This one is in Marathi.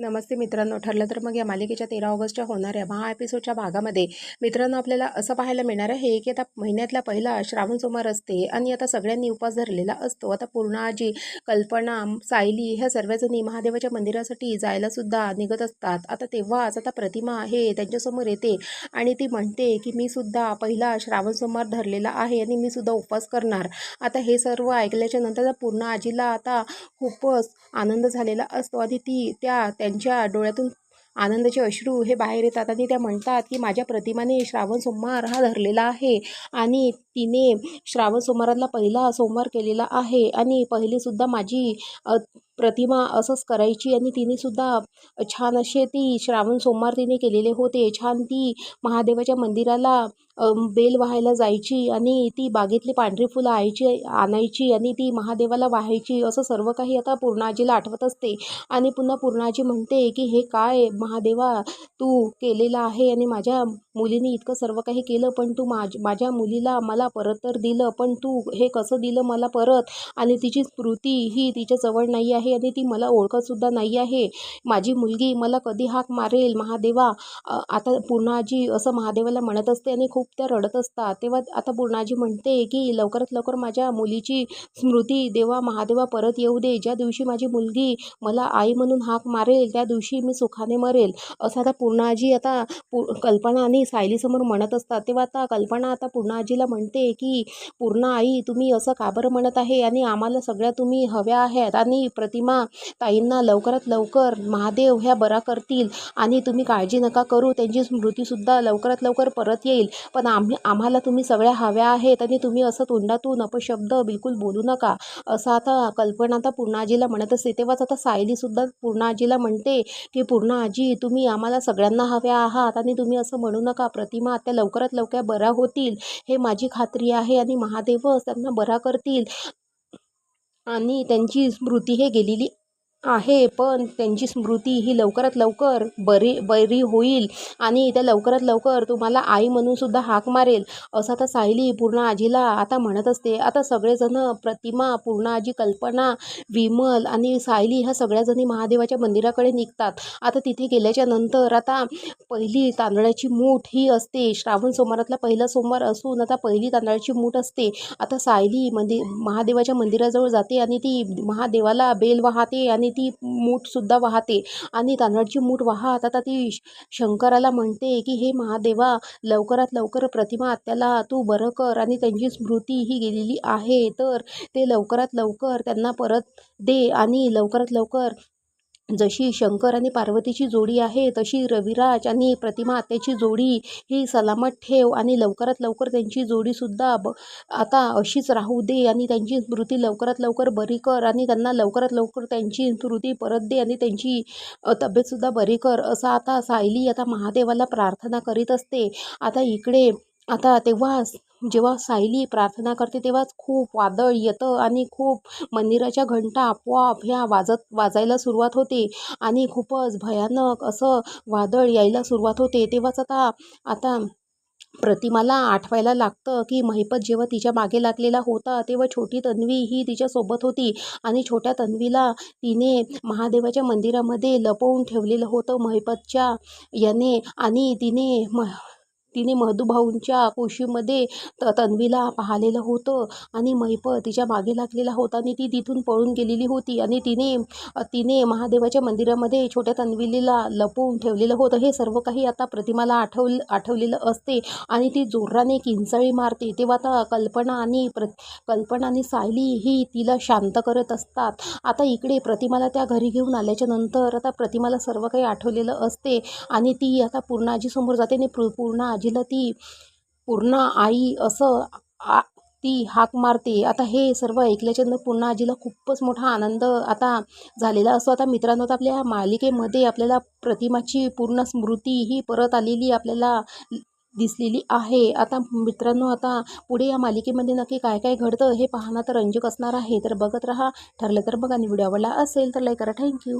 नमस्ते मित्रांनो. ठरलं तर मग या मालिकेच्या तेरा ऑगस्टच्या होणाऱ्या महा एपिसोडच्या भागामध्ये मित्रांनो आपल्याला असं पाहायला मिळणार आहे की आता महिन्यातला पहिला श्रावण सोमवार असते आणि आता सगळ्यांनी उपवास धरलेला असतो. आता पूर्ण आजी कल्पना सायली ह्या सर्वजणी महादेवाच्या मंदिरासाठी जायला सुद्धा निघत असतात. आता तेव्हाच आता प्रतिमा आहे त्यांच्यासमोर येते आणि ती म्हणते की मी सुद्धा पहिला श्रावण सोमवार धरलेला आहे आणि मी सुद्धा उपवास करणार. आता हे सर्व ऐकल्याच्या नंतर पूर्ण आजीला आता खूपच आनंद झालेला असतो आणि ती त्या त्यांच्या डोळ्यातून आनंदाचे अश्रू हे बाहेर येतात आणि त्या म्हणतात की माझ्या प्रतिमाने श्रावण सोमवार हा धरलेला आहे आणि तिने श्रावण सोमवारातला पहिला सोमवार केलेला आहे आणि पहिलीसुद्धा माझी प्रतिमा असंच करायची आणि तिनेसुद्धा छान असे ती श्रावण सोमवार तिने केलेले होते. छान ती महादेवाच्या मंदिराला बेल वाहायला जायची आणि ती बागेतली पांढरी फुलं आणायची आणायची आणि ती महादेवाला वाहायची असं सर्व काही आता पूर्णाजीला आठवत असते. आणि पुन्हा पूर्णाजी म्हणते की हे काय महादेवा तू केलेलं आहे आणि माझ्या मुलीने इतकं सर्व काही केलं पण तू माझ माझ्या मुलीला मला परत तर दिलं पण तू हे कसं दिलं मला परत? आणि तिची स्मृती ही तिच्या जवळ नाही आहे आणि ती मला ओळखतसुद्धा नाही आहे. माझी मुलगी मला कधी हाक मारेल महादेवा? आता पूर्णाजी असं महादेवाला म्हणत असते आणि खूप त्या रडत असतात. तेव्हा आता पूर्णाजी म्हणते की लवकरात लवकर माझ्या मुलीची स्मृती देवा महादेवा परत येऊ दे. ज्या दिवशी माझी मुलगी मला आई म्हणून हाक मारेल त्या दिवशी मी सुखाने मरेल. असं आता पूर्णाजी आता पू कल्पना आणि सायलीसमोर म्हणत असतात. तेव्हा आता कल्पना आता पूर्णाजीला म्हणते की पूर्ण आई तुम्ही असं का बरं म्हणत आहे? आणि आम्हाला सगळ्या तुम्ही हव्या आहेत. आणि प्रतिमा ताईंना लवकरात लवकर महादेव ह्या बरा करतील. आणि तुम्ही काळजी नका करू. त्यांची स्मृतीसुद्धा लवकरात लवकर परत येईल. पण आम्ही आम्हाला तुम्ही सगळ्या हव्या आहेत आणि तुम्ही असं तोंडातून अपशब्द बिलकुल बोलू नका. असं आता कल्पना आता पूर्णाजीला म्हणत असते. तेव्हाच आता सायलीसुद्धा पूर्णाजीला म्हणते की पूर्णाजी तुम्ही आम्हाला सगळ्यांना हव्या आहात आणि तुम्ही असं म्हणू नका. प्रतिमा त्या लवकरात लवकर बरा होतील. हे माझी खात्री आहे आणि महादेवच त्यांना बरा करतील. आणि त्यांची स्मृती हे गेलेली आहे पण त्यांची स्मृती ही लवकरात लवकर बरी बरी होईल आणि त्या लवकरात लवकर तुम्हाला आई म्हणून सुद्धा हाक मारेल. असं आता सायली पूर्ण आजीला आता म्हणत असते. आता सगळेजण प्रतिमा पूर्ण आजी कल्पना विमल आणि सायली ह्या सगळ्याजणी महादेवाच्या मंदिराकडे निघतात. आता तिथे गेल्याच्यानंतर आता पहिली तांदळाची मूठ ही असते. श्रावण सोमवारातला पहिला सोमवार असून आता पहिली तांदळाची मूठ असते. आता सायली मंदिर महादेवाच्या मंदिराजवळ जाते आणि ती महादेवाला बेल वाहते आणि ती मूठसुद्धा वाहते. आणि तांदळाची मूठ वाहत आता ती श- शंकराला म्हणते की हे महादेवा लवकरात लवकर प्रतिमा आत्याला तू बरं कर आणि त्यांची स्मृती ही गेलेली आहे. तर ते लवकरात लवकर त्यांना परत दे आणि लवकरात लवकर जशी शंकर आणि पार्वतीची जोडी आहे तशी रविराज आणि प्रतिमा आत्याची जोडी ही सलामत ठेव आणि लवकरात लवकर त्यांची जोडीसुद्धा ब आता अशीच राहू दे आणि त्यांची स्मृती लवकरात लवकर बरी कर आणि त्यांना लवकरात लवकर त्यांची स्मृती परत दे आणि त्यांची तब्येतसुद्धा बरी कर असं आता सायली आता महादेवाला प्रार्थना करीत असते. आता इकडे आता तेव्हा जेव्हा सायली प्रार्थना करते तेव्हाच खूप वादळ येतं आणि खूप मंदिराच्या घंटा आपोआप ह्या वाजत वाजायला सुरुवात होते आणि खूपच भयानक असं वादळ यायला सुरुवात होते. तेव्हाच आता आता प्रतिमाला आठवायला लागतं की महिपत जेव्हा तिच्यामागे लागलेला होता तेव्हा छोटी तन्वी ही तिच्यासोबत होती आणि छोट्या तन्वीला तिने महादेवाच्या मंदिरामध्ये लपवून ठेवलेलं होतं. महिपतच्या याने आणि तिने म तिने मधुभाऊंच्या कुशीमध्ये त तन्वीला पाहिलेलं होतं आणि मैप तिच्यामागे लागलेला होता आणि ती तिथून पळून गेलेली होती आणि तिने तिने महादेवाच्या मंदिरामध्ये छोट्या तन्वीलीला लपवून ठेवलेलं होतं. हे सर्व काही आता प्रतिमाला आठवल आठवलेलं असते आणि ती जोराने किंचाळी मारते. तेव्हा आता कल्पना आणि प्र कल्पना आणि सायली ही तिला शांत करत असतात. आता इकडे प्रतिमाला त्या घरी घेऊन आल्याच्यानंतर आता प्रतिमाला सर्व काही आठवलेलं असते आणि ती आता पूर्ण आजीसमोर जाते आणि पूर्ण आजीला ती पूर्ण आई असं आ ती हाक मारते. आता हे सर्व ऐकल्याच्या पूर्ण आजीला खूपच मोठा आनंद आता झालेला असतो. आता मित्रांनो आता आपल्या मालिकेमध्ये आपल्याला प्रतिमाची पूर्ण स्मृती ही परत आलेली आपल्याला दिसलेली आहे. आता मित्रांनो आता पुढे या मालिकेमध्ये नक्की काय काय घडतं हे पाहणं तर रंजक असणार आहे. तर बघत राहा ठरलं तर बघा. आणि व्हिडिओ आवडला असेल तर लाईक करा. थँक्यू